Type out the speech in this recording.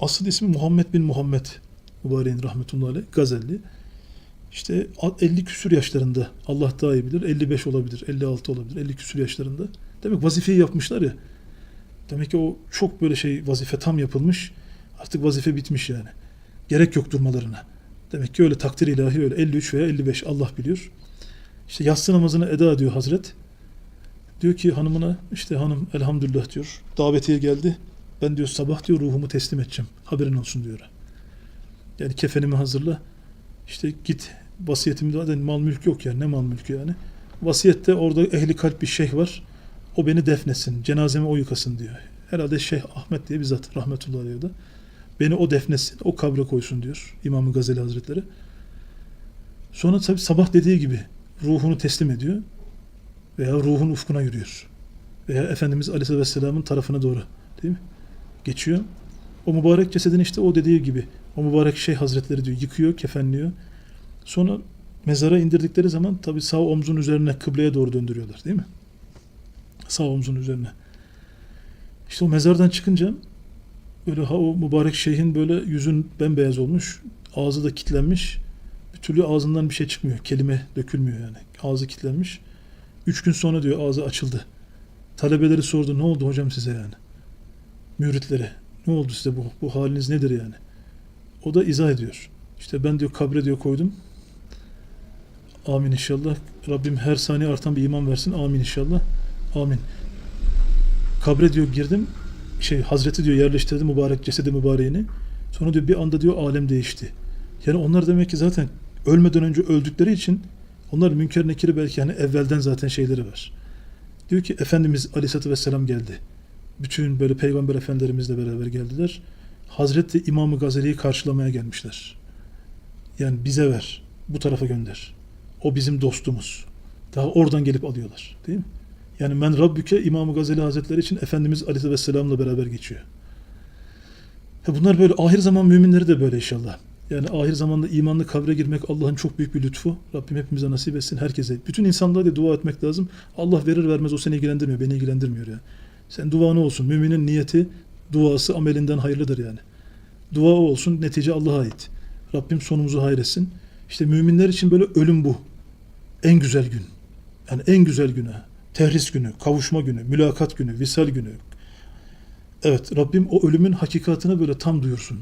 Asıl ismi Muhammed bin Muhammed mübareğin rahmetullahi aleyh Gazelli. İşte 50 küsür yaşlarında Allah daha iyi bilir. 55 olabilir, 56 olabilir, 50 küsür yaşlarında. Demek vazifeyi yapmışlar ya. Demek ki o çok böyle şey vazife tam yapılmış. Artık vazife bitmiş yani. Gerek yok durmalarına. Demek ki öyle takdir ilahi öyle. 53 veya 55 Allah biliyor. İşte yatsı namazını eda ediyor Hazret. Diyor ki hanımına işte hanım elhamdülillah diyor. Davetiye geldi. Ben diyor sabah diyor ruhumu teslim edeceğim. Haberin olsun diyor. Yani kefenimi hazırla. İşte git vasiyetimde zaten mal mülk yok yani ne mal mülkü yani. Vasiyette orada ehli kalp bir şeyh var. O beni defnesin. Cenazemi o yıkasın diyor. Herhalde Şeyh Ahmet diye bir zat rahmetullahi aleyhi de. Beni o defnesin, o kabre koysun diyor İmam-ı Gazeli Hazretleri. Sonra tabi sabah dediği gibi ruhunu teslim ediyor veya ruhun ufkuna yürüyor. Veya Efendimiz Aleyhisselatü Vesselam'ın tarafına doğru değil mi? Geçiyor. O mübarek cesedini işte o dediği gibi o mübarek şey hazretleri diyor yıkıyor, kefenliyor. Sonra mezara indirdikleri zaman tabi sağ omzun üzerine kıbleye doğru döndürüyorlar değil mi? Sağ omzun üzerine. İşte o mezardan çıkınca böyle ha o mübarek şeyhin böyle yüzün bembeyaz olmuş, ağzı da kilitlenmiş. Bir türlü ağzından bir şey çıkmıyor. Kelime dökülmüyor yani. Ağzı kilitlenmiş. Üç gün sonra diyor ağzı açıldı. Talebeleri sordu ne oldu hocam size yani? Müritleri. Ne oldu size bu, bu haliniz nedir yani? O da izah ediyor. İşte ben diyor kabre diyor koydum. Amin inşallah. Rabbim her saniye artan bir iman versin. Amin inşallah. Amin. Kabre diyor girdim. Şey Hazreti diyor yerleştirdi mübarek cesedi mübareğini. Sonra diyor bir anda diyor alem değişti. Yani onlar demek ki zaten ölmeden önce öldükleri için onlar münker nekiri belki yani evvelden zaten şeyleri var. Diyor ki Efendimiz Aleyhisselatü Vesselam geldi. Bütün böyle peygamber efendilerimizle beraber geldiler. Hazreti İmam-ı Gazeli'yi karşılamaya gelmişler. Yani bize ver. Bu tarafa gönder. O bizim dostumuz. Daha oradan gelip alıyorlar. Değil mi? Yani men Rabbüke İmam-ı Gazeli Hazretleri için Efendimiz Aleyhisselatü Vesselam'la beraber geçiyor. Bunlar böyle ahir zaman müminleri de böyle inşallah. Yani ahir zamanda imanlı kabre girmek Allah'ın çok büyük bir lütfu. Rabbim hepimize nasip etsin herkese. Bütün insanlığa da dua etmek lazım. Allah verir vermez o seni ilgilendirmiyor. Beni ilgilendirmiyor yani. Sen dua ne olsun? Müminin niyeti, duası amelinden hayırlıdır yani. Dua olsun, netice Allah'a ait. Rabbim sonumuzu hayretsin. İşte müminler için böyle ölüm bu. En güzel gün. Yani en güzel güne. Tehris günü, kavuşma günü, mülakat günü, visal günü. Evet Rabbim o ölümün hakikatini böyle tam duyursun.